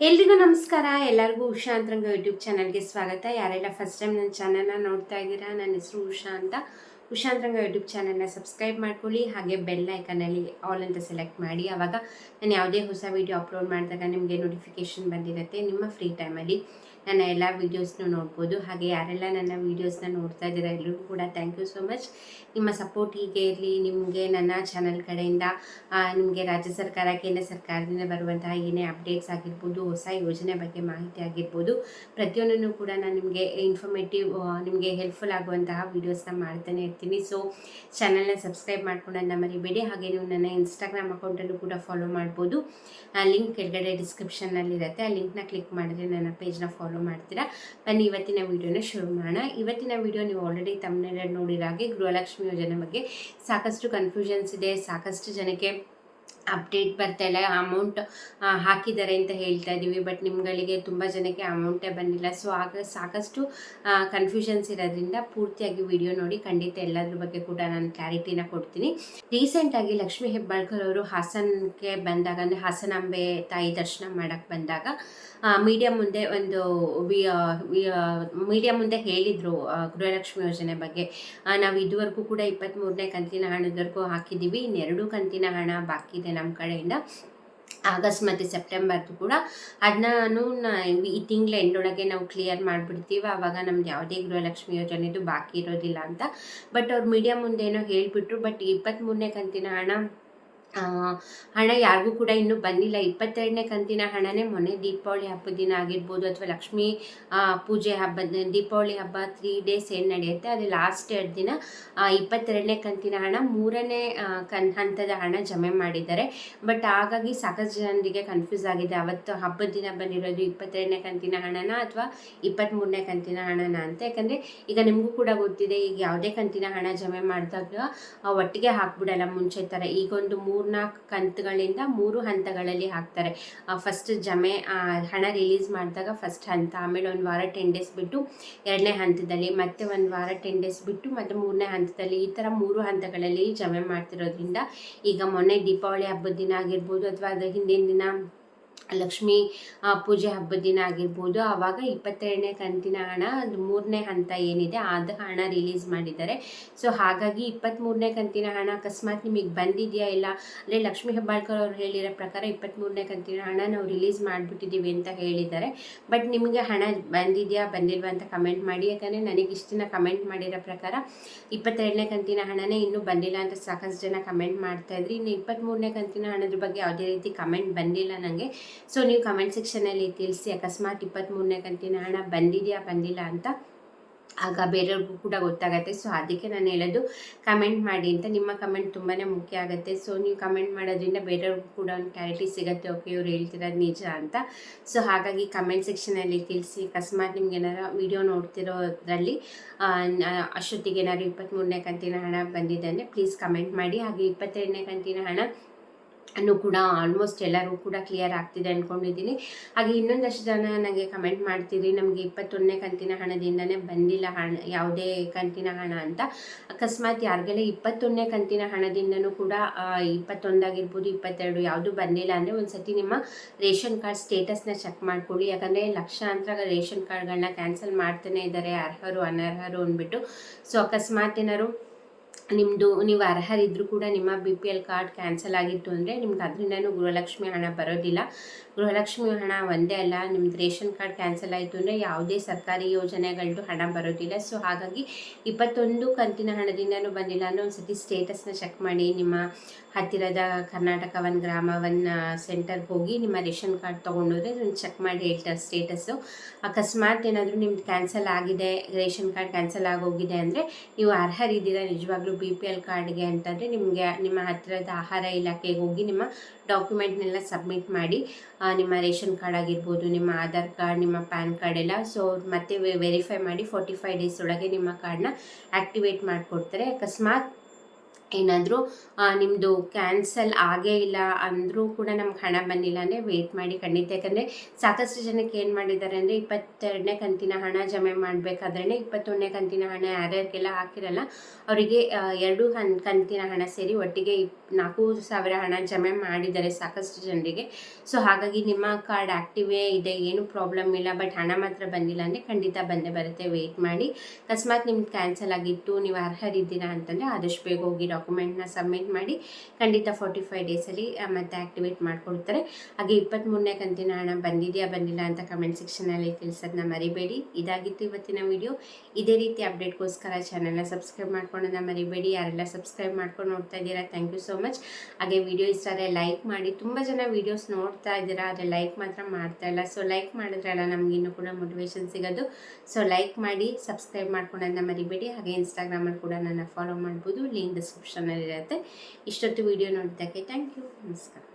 ಎಲ್ರಿಗೂ ನಮಸ್ಕಾರ. ಎಲ್ಲರಿಗೂ ಉಷಾ ಅಂತರಂಗ ಯೂಟ್ಯೂಬ್ ಚಾನಲ್ಗೆ ಸ್ವಾಗತ. ಯಾರೆಲ್ಲ ಫಸ್ಟ್ ಟೈಮ್ ನನ್ನ ಚಾನಲ್ನ ನೋಡ್ತಾ ಇದ್ದೀರಾ, ನನ್ನ ಹೆಸರು ಉಷಾ ಅಂತ. ಉಷಾ ಅಂತರಂಗ ಯೂಟ್ಯೂಬ್ ಚಾನಲ್ನ ಸಬ್ಸ್ಕ್ರೈಬ್ ಮಾಡ್ಕೊಳ್ಳಿ, ಹಾಗೆ ಬೆಲ್ ಐಕನಲ್ಲಿ ಆಲ್ ಅಂತ ಸೆಲೆಕ್ಟ್ ಮಾಡಿ. ಆವಾಗ ನಾನು ಯಾವುದೇ ಹೊಸ ವೀಡಿಯೋ ಅಪ್ಲೋಡ್ ಮಾಡಿದಾಗ ನಿಮಗೆ ನೋಟಿಫಿಕೇಶನ್ ಬಂದಿರುತ್ತೆ ನಿಮ್ಮ ಫ್ರೀ ಟೈಮಲ್ಲಿ ನನ್ನ ಎಲ್ಲ ವೀಡಿಯೋಸ್ನು ನೋಡ್ಬೋದು. ಹಾಗೆ ಯಾರೆಲ್ಲ ನನ್ನ ವೀಡಿಯೋಸ್ನ ನೋಡ್ತಾ ಇದ್ದೀರಾ ಎಲ್ಲರೂ ಕೂಡ ಥ್ಯಾಂಕ್ ಯು ಸೊ ಮಚ್ ನಿಮ್ಮ ಸಪೋರ್ಟ್ ಹೀಗೆ ಇರಲಿ, ನಿಮಗೆ ನನ್ನ ಚಾನಲ್ ಕಡೆಯಿಂದ ನಿಮಗೆ ರಾಜ್ಯ ಸರ್ಕಾರ, ಕೇಂದ್ರ ಸರ್ಕಾರದಿಂದ ಬರುವಂತಹ ಏನೇ ಅಪ್ಡೇಟ್ಸ್ ಆಗಿರ್ಬೋದು, ಹೊಸ ಯೋಜನೆ ಬಗ್ಗೆ ಮಾಹಿತಿ ಆಗಿರ್ಬೋದು, ಪ್ರತಿಯೊಂದನ್ನು ಕೂಡ ನಾನು ನಿಮಗೆ ಇನ್ಫಾರ್ಮೇಟಿವ್ ನಿಮಗೆ ಹೆಲ್ಪ್ಫುಲ್ ಆಗುವಂತಹ ವೀಡಿಯೋಸ್ನ ಮಾಡ್ತಾನೆ ಇರ್ತೀನಿ. ಸೊ ಚಾನಲ್ನ ಸಬ್ಸ್ಕ್ರೈಬ್ ಮಾಡ್ಕೊಂಡನ್ನ ಮರಿಬೇಡಿ. ಹಾಗೆ ನೀವು ನನ್ನ ಇನ್ಸ್ಟಾಗ್ರಾಮ್ ಅಕೌಂಟಲ್ಲೂ ಕೂಡ ಫಾಲೋ ಮಾಡ್ಬೋದು. ಲಿಂಕ್ ಕೆಳಗಡೆ ಡಿಸ್ಕ್ರಿಪ್ಷನ್ನಲ್ಲಿರುತ್ತೆ ಆ ಲಿಂಕ್ನ ಕ್ಲಿಕ್ ಮಾಡಿದ್ರೆ ನನ್ನ ಪೇಜ್ನ ಫಾಲೋ ಮಾಡ್ತೀರಾ? ಬನ್ನಿ, ಇವತ್ತಿನ ವಿಡಿಯೋನ ಶುರು ಮಾಡೋಣ. ಇವತ್ತಿನ ವಿಡಿಯೋ ನೀವು ಆಲ್ರೆಡಿ ತಮ್ಮನೆಲ್ಲ ನೋಡಿರೋ ಹಾಗೆ ಗೃಹಲಕ್ಷ್ಮಿ ಯೋಜನೆ ಬಗ್ಗೆ ಸಾಕಷ್ಟು ಕನ್ಫ್ಯೂಷನ್ಸ್ ಇದೆ. ಸಾಕಷ್ಟು ಜನಕ್ಕೆ ಅಪ್ಡೇಟ್ ಬರ್ತಾ ಇಲ್ಲ, ಅಮೌಂಟ್ ಹಾಕಿದ್ದಾರೆ ಅಂತ ಹೇಳ್ತಾ ಇದ್ದೀವಿ ಬಟ್ ನಿಮ್ಗಳಿಗೆ ತುಂಬ ಜನಕ್ಕೆ ಅಮೌಂಟೇ ಬಂದಿಲ್ಲ. ಸೊ ಆಗ ಸಾಕಷ್ಟು ಕನ್ಫ್ಯೂಷನ್ಸ್ ಇರೋದ್ರಿಂದ ಪೂರ್ತಿಯಾಗಿ ವಿಡಿಯೋ ನೋಡಿ ಖಂಡಿತ ಎಲ್ಲದ್ರ ಬಗ್ಗೆ ಕೂಡ ನಾನು ಕ್ಲಾರಿಟಿನ ಕೊಡ್ತೀನಿ. ರೀಸೆಂಟಾಗಿ ಲಕ್ಷ್ಮೀ ಹೆಬ್ಬಾಳ್ಕರ್ ಅವರು ಹಾಸನಕ್ಕೆ ಬಂದಾಗ, ಅಂದರೆ ಹಾಸನಾಂಬೆ ತಾಯಿ ದರ್ಶನ ಮಾಡೋಕ್ಕೆ ಬಂದಾಗ ಮೀಡಿಯಾ ಮುಂದೆ ಒಂದು ಮೀಡಿಯಾ ಮುಂದೆ ಹೇಳಿದರು ಗೃಹಲಕ್ಷ್ಮಿ ಯೋಜನೆ ಬಗ್ಗೆ. ನಾವು ಇದುವರೆಗೂ ಕೂಡ ಇಪ್ಪತ್ತ್ಮೂರನೇ ಕಂತಿನ ಹಣದವರೆಗೂ ಹಾಕಿದ್ದೀವಿ, ಇನ್ನೆರಡು ಕಂತಿನ ಹಣ ಬಾಕಿ ಇದೆ ನಮ್ಮ ಕಡೆಯಿಂದ. ಆಗಸ್ಟ್ ಮತ್ತು ಸೆಪ್ಟೆಂಬರ್ದು ಕೂಡ. ಅದನ್ನ ಈ ತಿಂಗಳ ಎಂಡೊಳಗೆ ನಾವು ಕ್ಲಿಯರ್ ಮಾಡಿಬಿಡ್ತೀವಿ. ಆವಾಗ ನಮ್ದು ಯಾವುದೇ ಗೃಹಲಕ್ಷ್ಮಿ ಯೋಜನೆದು ಬಾಕಿ ಇರೋದಿಲ್ಲ ಅಂತ. ಬಟ್ ಅವ್ರು ಮೀಡಿಯಾ ಏನೋ ಹೇಳಿಬಿಟ್ರು. ಬಟ್ ಇಪ್ಪತ್ತ್ಮೂರನೇ ಕಂತಿನ ಹಣ ಹಣ ಯಾರಿಗೂ ಕೂಡ ಇನ್ನೂ ಬಂದಿಲ್ಲ. ಇಪ್ಪತ್ತೆರಡನೇ ಕಂತಿನ ಹಣನೇ ಮೊನ್ನೆ ದೀಪಾವಳಿ ಹಬ್ಬದ ದಿನ ಆಗಿರ್ಬೋದು ಅಥವಾ ಲಕ್ಷ್ಮೀ ಪೂಜೆ ಹಬ್ಬದ ದೀಪಾವಳಿ ಹಬ್ಬ ತ್ರೀ ಡೇಸ್ ಏನು ನಡೆಯುತ್ತೆ, ಅದು ಲಾಸ್ಟ್ ಎರಡು ದಿನ ಇಪ್ಪತ್ತೆರಡನೇ ಕಂತಿನ ಹಣ ಮೂರನೇ ಕನ್, ಹಂತದ ಹಣ ಜಮೆ ಮಾಡಿದ್ದಾರೆ. ಬಟ್ ಹಾಗಾಗಿ ಸಾಕಷ್ಟು ಜನರಿಗೆ ಕನ್ಫ್ಯೂಸ್ ಆಗಿದೆ. ಅವತ್ತು ಹಬ್ಬದ ದಿನ ಬಂದಿರೋದು ಇಪ್ಪತ್ತೆರಡನೇ ಕಂತಿನ ಹಣನ ಅಥವಾ ಇಪ್ಪತ್ತ್ಮೂರನೇ ಕಂತಿನ ಹಣನ ಅಂತ. ಯಾಕಂದರೆ ಈಗ ನಿಮಗೂ ಕೂಡ ಗೊತ್ತಿದೆ, ಈಗ ಯಾವುದೇ ಕಂತಿನ ಹಣ ಜಮೆ ಮಾಡಿದಾಗ ಒಟ್ಟಿಗೆ ಹಾಕ್ಬಿಡಲ್ಲ ಮುಂಚೆ ಥರ. ಈಗೊಂದು ಮೂರು ಮೂರ್ನಾಲ್ಕು ಕಂತುಗಳಿಂದ ಮೂರು ಹಂತಗಳಲ್ಲಿ ಹಾಕ್ತಾರೆ. ಫಸ್ಟ್ ಜಮೆ ಹಣ ರಿಲೀಸ್ ಮಾಡಿದಾಗ ಫಸ್ಟ್ ಹಂತ, ಆಮೇಲೆ ಒಂದು ವಾರ ಟೆನ್ ಡೇಸ್ ಬಿಟ್ಟು ಎರಡನೇ ಹಂತದಲ್ಲಿ, ಮತ್ತೆ ಒಂದು ವಾರ ಟೆನ್ ಡೇಸ್ ಬಿಟ್ಟು ಮತ್ತು ಮೂರನೇ ಹಂತದಲ್ಲಿ ಈ ಥರ ಮೂರು ಹಂತಗಳಲ್ಲಿ ಜಮೆ ಮಾಡ್ತಿರೋದ್ರಿಂದ ಈಗ ಮೊನ್ನೆ ದೀಪಾವಳಿ ಹಬ್ಬದ ದಿನ ಆಗಿರ್ಬೋದು ಅಥವಾ ಅದರ ಹಿಂದಿನ ದಿನ ಲಕ್ಷ್ಮೀ ಪೂಜೆ ಹಬ್ಬದ ದಿನ ಆಗಿರ್ಬೋದು. ಆವಾಗ ಇಪ್ಪತ್ತೆರಡನೇ ಕಂತಿನ ಹಣ ಮೂರನೇ ಹಂತ ಏನಿದೆ, ಅದು ಹಣ ರಿಲೀಸ್ ಮಾಡಿದ್ದಾರೆ. ಸೊ ಹಾಗಾಗಿ ಇಪ್ಪತ್ತ್ಮೂರನೇ ಕಂತಿನ ಹಣ ಅಕಸ್ಮಾತ್ ನಿಮಗೆ ಬಂದಿದೆಯಾ ಇಲ್ಲ? ಅಂದರೆ ಲಕ್ಷ್ಮೀ ಹೆಬ್ಬಾಳ್ಕರ್ ಅವರು ಹೇಳಿರೋ ಪ್ರಕಾರ ಇಪ್ಪತ್ತ್ಮೂರನೇ ಕಂತಿನ ಹಣ ನಾವು ರಿಲೀಸ್ ಮಾಡಿಬಿಟ್ಟಿದ್ದೀವಿ ಅಂತ ಹೇಳಿದ್ದಾರೆ. ಬಟ್ ನಿಮಗೆ ಹಣ ಬಂದಿದೆಯಾ, ಬಂದಿಲ್ವಾ ಅಂತ ಕಮೆಂಟ್ ಮಾಡಿ. ಯಾಕಂದರೆ ನನಗೆ ಇಷ್ಟನ್ನ ಕಮೆಂಟ್ ಮಾಡಿರೋ ಪ್ರಕಾರ ಇಪ್ಪತ್ತೆರಡನೇ ಕಂತಿನ ಹಣನೇ ಇನ್ನೂ ಬಂದಿಲ್ಲ ಅಂತ ಸಾಕಷ್ಟು ಜನ ಕಮೆಂಟ್ ಮಾಡ್ತಾ ಇದ್ರಿ. ಇನ್ನು ಇಪ್ಪತ್ತ್ಮೂರನೇ ಕಂತಿನ ಹಣದ ಬಗ್ಗೆ ಯಾವುದೇ ರೀತಿ ಕಮೆಂಟ್ ಬಂದಿಲ್ಲ ನನಗೆ ಸೊ ನೀವು ಕಮೆಂಟ್ ಸೆಕ್ಷನಲ್ಲಿ ತಿಳಿಸಿ, ಅಕಸ್ಮಾತ್ ಇಪ್ಪತ್ತ್ಮೂರನೇ ಕಂತಿನ ಹಣ ಬಂದಿದೆಯಾ, ಬಂದಿಲ್ಲ ಅಂತ ಆಗ ಬೇರೆಯವ್ರಿಗೂ ಕೂಡ ಗೊತ್ತಾಗುತ್ತೆ. ಸೊ ಅದಕ್ಕೆ ನಾನು ಹೇಳೋದು ಕಮೆಂಟ್ ಮಾಡಿ ಅಂತ. ನಿಮ್ಮ ಕಮೆಂಟ್ ತುಂಬಾ ಮುಖ್ಯ ಆಗುತ್ತೆ. ಸೊ ನೀವು ಕಮೆಂಟ್ ಮಾಡೋದ್ರಿಂದ ಬೇರೆಯವ್ರಿಗೂ ಕೂಡ ಒಂದು ಕ್ಲಾರಿಟಿ ಸಿಗುತ್ತೆ. ಓಕೆ ಇವ್ರು ಹೇಳ್ತಿರೋದು ನಿಜ ಅಂತ. ಸೊ ಹಾಗಾಗಿ ಕಮೆಂಟ್ ಸೆಕ್ಷನಲ್ಲಿ ತಿಳಿಸಿ, ಅಕಸ್ಮಾತ್ ನಿಮ್ಗೆ ಏನಾರು ವಿಡಿಯೋ ನೋಡ್ತಿರೋದ್ರಲ್ಲಿ ಅಷ್ಟೊತ್ತಿಗೆ ಏನಾದ್ರು ಇಪ್ಪತ್ತ್ಮೂರನೇ ಕಂತಿನ ಹಣ ಬಂದಿದೆ ಅಂದರೆ ಪ್ಲೀಸ್ ಕಮೆಂಟ್ ಮಾಡಿ. ಹಾಗೆ ಇಪ್ಪತ್ತೆರಡನೇ ಕಂತಿನ ಹಣ ಅನ್ನು ಕೂಡ ಆಲ್ಮೋಸ್ಟ್ ಎಲ್ಲರೂ ಕೂಡ ಕ್ಲಿಯರ್ ಆಗ್ತಿದೆ ಅಂದ್ಕೊಂಡಿದ್ದೀನಿ ಹಾಗೆ ಇನ್ನೊಂದಷ್ಟು ಜನ ನನಗೆ ಕಮೆಂಟ್ ಮಾಡ್ತೀರಿ, ನಮಗೆ ಇಪ್ಪತ್ತೊಂದನೇ ಕಂತಿನ ಹಣದಿಂದನೇ ಬಂದಿಲ್ಲ ಹಣ, ಯಾವುದೇ ಕಂತಿನ ಹಣ ಅಂತ. ಅಕಸ್ಮಾತ್ ಯಾರಿಗೆಲ್ಲ ಇಪ್ಪತ್ತೊಂದನೇ ಕಂತಿನ ಹಣದಿಂದನೂ ಕೂಡ ಇಪ್ಪತ್ತೊಂದಾಗಿರ್ಬೋದು, ಇಪ್ಪತ್ತೆರಡು ಯಾವುದು ಬಂದಿಲ್ಲ ಅಂದರೆ ಒಂದು ಸತಿ ನಿಮ್ಮ ರೇಷನ್ ಕಾರ್ಡ್ ಸ್ಟೇಟಸ್ನ ಚೆಕ್ ಮಾಡ್ಕೊಳ್ಳಿ. ಯಾಕಂದರೆ ಲಕ್ಷಾಂತರ ರೇಷನ್ ಕಾರ್ಡ್ಗಳನ್ನ ಕ್ಯಾನ್ಸಲ್ ಮಾಡ್ತಾನೆ ಇದ್ದಾರೆ ಅರ್ಹರು, ಅನರ್ಹರು ಅಂದ್ಬಿಟ್ಟು. ಸೊ ಅಕಸ್ಮಾತ್ ಏನಾದ್ರು ನಿಮ್ಮದು ನೀವು ಅರ್ಹರಿದ್ದರೂ ಕೂಡ ನಿಮ್ಮ B P L card cancel ಆಗಿತ್ತು ಅಂದರೆ ನಿಮ್ಗೆ ಅದರಿಂದನೂ ಗೃಹಲಕ್ಷ್ಮಿ ಹಣ ಬರೋದಿಲ್ಲ. ಗೃಹಲಕ್ಷ್ಮಿ ಹಣ ಒಂದೇ ಅಲ್ಲ, ನಿಮ್ದು ರೇಷನ್ ಕಾರ್ಡ್ ಕ್ಯಾನ್ಸಲ್ ಆಯಿತು ಅಂದರೆ ಯಾವುದೇ ಸರ್ಕಾರಿ ಯೋಜನೆಗಳದ್ದು ಹಣ ಬರೋದಿಲ್ಲ. ಸೊ ಹಾಗಾಗಿ ಇಪ್ಪತ್ತೊಂದು ಕಂತಿನ ಹಣದಿಂದನೂ ಬಂದಿಲ್ಲ ಅಂದರೆ ಒಂದು ಸತಿ ಸ್ಟೇಟಸ್ನ ಚೆಕ್ ಮಾಡಿ ನಿಮ್ಮ ಹತ್ತಿರದ ಕರ್ನಾಟಕ ಒನ್ ಗ್ರಾಮ ಒನ್ ಸೆಂಟರ್ಗೆ ಹೋಗಿ ನಿಮ್ಮ ರೇಷನ್ ಕಾರ್ಡ್ ತೊಗೊಂಡೋದ್ರೆ ಅದನ್ನು ಚೆಕ್ ಮಾಡಿ ಹೇಳ್ತಾರೆ ಸ್ಟೇಟಸ್ಸು ಅಕಸ್ಮಾತ್ ಏನಾದರೂ ನಿಮ್ದು ಕ್ಯಾನ್ಸಲ್ ಆಗಿದೆ, ರೇಷನ್ ಕಾರ್ಡ್ ಕ್ಯಾನ್ಸಲ್ ಆಗೋಗಿದೆ ಅಂದರೆ ನೀವು ಅರ್ಹರಿದ್ದೀರಾ, ನಿಜವಾಗ್ಲೂ ಬಿ ಪಿ ಎಲ್ ಕಾರ್ಡ್ಗೆ ಅಂತಂದರೆ ನಿಮಗೆ ನಿಮ್ಮ ಹತ್ತಿರದ ಆಹಾರ ಇಲಾಖೆಗೆ ಹೋಗಿ ನಿಮ್ಮ ಡಾಕ್ಯುಮೆಂಟ್ನೆಲ್ಲ ಸಬ್ಮಿಟ್ ಮಾಡಿ ನಿಮ್ಮ ರೇಷನ್ ಕಾರ್ಡ್ ಆಗಿರ್ಬೋದು, ನಿಮ್ಮ ಆಧಾರ್ ಕಾರ್ಡ್, ನಿಮ್ಮ ಪ್ಯಾನ್ ಕಾರ್ಡ್ ಎಲ್ಲ. ಸೊ ಮತ್ತೆ ವೆರಿಫೈ ಮಾಡಿ ಫೋರ್ಟಿ ಫೈವ್ ಡೇಸ್ ಒಳಗೆ ನಿಮ್ಮ ಕಾರ್ಡ್ನ ಆ್ಯಕ್ಟಿವೇಟ್ ಮಾಡಿಕೊಡ್ತಾರೆ. ಅಕಸ್ಮಾತ್ ಏನಾದರೂ ನಿಮ್ಮದು ಕ್ಯಾನ್ಸಲ್ ಆಗೇ ಇಲ್ಲ ಅಂದರೂ ಕೂಡ ನಮ್ಗೆ ಹಣ ಬಂದಿಲ್ಲ ಅಂದರೆ ವೆಯ್ಟ್ ಮಾಡಿ ಖಂಡಿತ. ಯಾಕಂದರೆ ಸಾಕಷ್ಟು ಜನಕ್ಕೆ ಏನು ಮಾಡಿದ್ದಾರೆ ಅಂದರೆ ಇಪ್ಪತ್ತೆರಡನೇ ಕಂತಿನ ಹಣ ಜಮೆ ಮಾಡಬೇಕಾದ್ರೆ ಇಪ್ಪತ್ತೊಂದನೇ ಕಂತಿನ ಹಣ ಯಾರ್ಯಾರಿಗೆಲ್ಲ ಹಾಕಿರಲ್ಲ, ಅವರಿಗೆ ಎರಡು ಹನ್, ಕಂತಿನ ಹಣ ಸೇರಿ ಒಟ್ಟಿಗೆ ನಾಲ್ಕು ಸಾವಿರ ಹಣ ಜಮೆ ಮಾಡಿದ್ದಾರೆ ಸಾಕಷ್ಟು ಜನರಿಗೆ. ಸೊ ಹಾಗಾಗಿ ನಿಮ್ಮ ಕಾರ್ಡ್ ಆ್ಯಕ್ಟಿವೇ ಇದೆ, ಏನು ಪ್ರಾಬ್ಲಮ್ ಇಲ್ಲ ಬಟ್ ಹಣ ಮಾತ್ರ ಬಂದಿಲ್ಲ ಅಂದರೆ ಖಂಡಿತ ಬಂದೇ ಬರುತ್ತೆ. ವೆಯ್ಟ್ ಮಾಡಿ. ಅಕಸ್ಮಾತ್ ನಿಮ್ಗೆ ಕ್ಯಾನ್ಸಲ್ ಆಗಿತ್ತು, ನೀವು ಅರ್ಹರಿದ್ದೀರಾ ಅಂತಂದರೆ ಆದಷ್ಟು ಬೇಗ ಹೋಗಿ ಡಾಕ್ಯುಮೆಂಟ್ನ ಸಬ್ಮಿಟ್ ಮಾಡಿ ಖಂಡಿತ ಫೋರ್ಟಿ ಫೈವ್ ಡೇಸಲ್ಲಿ ಮತ್ತೆ ಆ್ಯಕ್ಟಿವೇಟ್ ಮಾಡಿಕೊಡ್ತಾರೆ. ಹಾಗೆ ಇಪ್ಪತ್ತ್ಮೂರನೇ ಕಂತಿನ ಹಣ ಬಂದಿದೆಯಾ, ಬಂದಿಲ್ಲ ಅಂತ ಕಮೆಂಟ್ ಸೆಕ್ಷನಲ್ಲಿ ತಿಳಿಸೋದನ್ನ ಮರಿಬೇಡಿ. ಇದಾಗಿತ್ತು ಇವತ್ತಿನ ವಿಡಿಯೋ ಇದೇ ರೀತಿ ಅಪ್ಡೇಟ್ಗೋಸ್ಕರ ಚಾನಲ್ನ ಸಬ್ಸ್ಕ್ರೈಬ್ ಮಾಡ್ಕೊಳ್ಳೋದನ್ನ ಮರಿಬೇಡಿ. ಯಾರೆಲ್ಲ ಸಬ್ಸ್ಕ್ರೈಬ್ ಮಾಡ್ಕೊಂಡು ನೋಡ್ತಾ ಇದ್ದೀರಾ ಥ್ಯಾಂಕ್ ಯು ಸೋ ಮಚ್ ಹಾಗೆ ವಿಡಿಯೋ ಇಷ್ಟ ಆದರೆ ಲೈಕ್ ಮಾಡಿ. ತುಂಬ ಜನ ವೀಡಿಯೋಸ್ ನೋಡ್ತಾ ಇದ್ದೀರಾ, ಆದರೆ ಲೈಕ್ ಮಾತ್ರ ಮಾಡ್ತಾ ಇಲ್ಲ. ಸೊ ಲೈಕ್ ಮಾಡಿದ್ರಲ್ಲ ನಮ್ಗೆ ಇನ್ನೂ ಕೂಡ ಮೋಟಿವೇಶನ್ ಸಿಗೋದು. ಸೊ ಲೈಕ್ ಮಾಡಿ ಸಬ್ಸ್ಕ್ರೈಬ್ ಮಾಡ್ಕೊಳ್ಳೋದನ್ನ ಮರಿಬೇಡಿ. ಹಾಗೆ ಇನ್ಸ್ಟಾಗ್ರಾಮಲ್ಲಿ ಕೂಡ ನನ್ನ ಫಾಲೋ ಮಾಡ್ಬೋದು. ಲಿಂಕ್ ಡಿಸ್ಕ್ರಿಪ್ಷನಲ್ಲಿ ಇರುತ್ತೆ ಇಷ್ಟೊತ್ತು ವಿಡಿಯೋ ನೋಡಿದ್ದಕ್ಕೆ ಥ್ಯಾಂಕ್ ಯು ನಮಸ್ಕಾರ.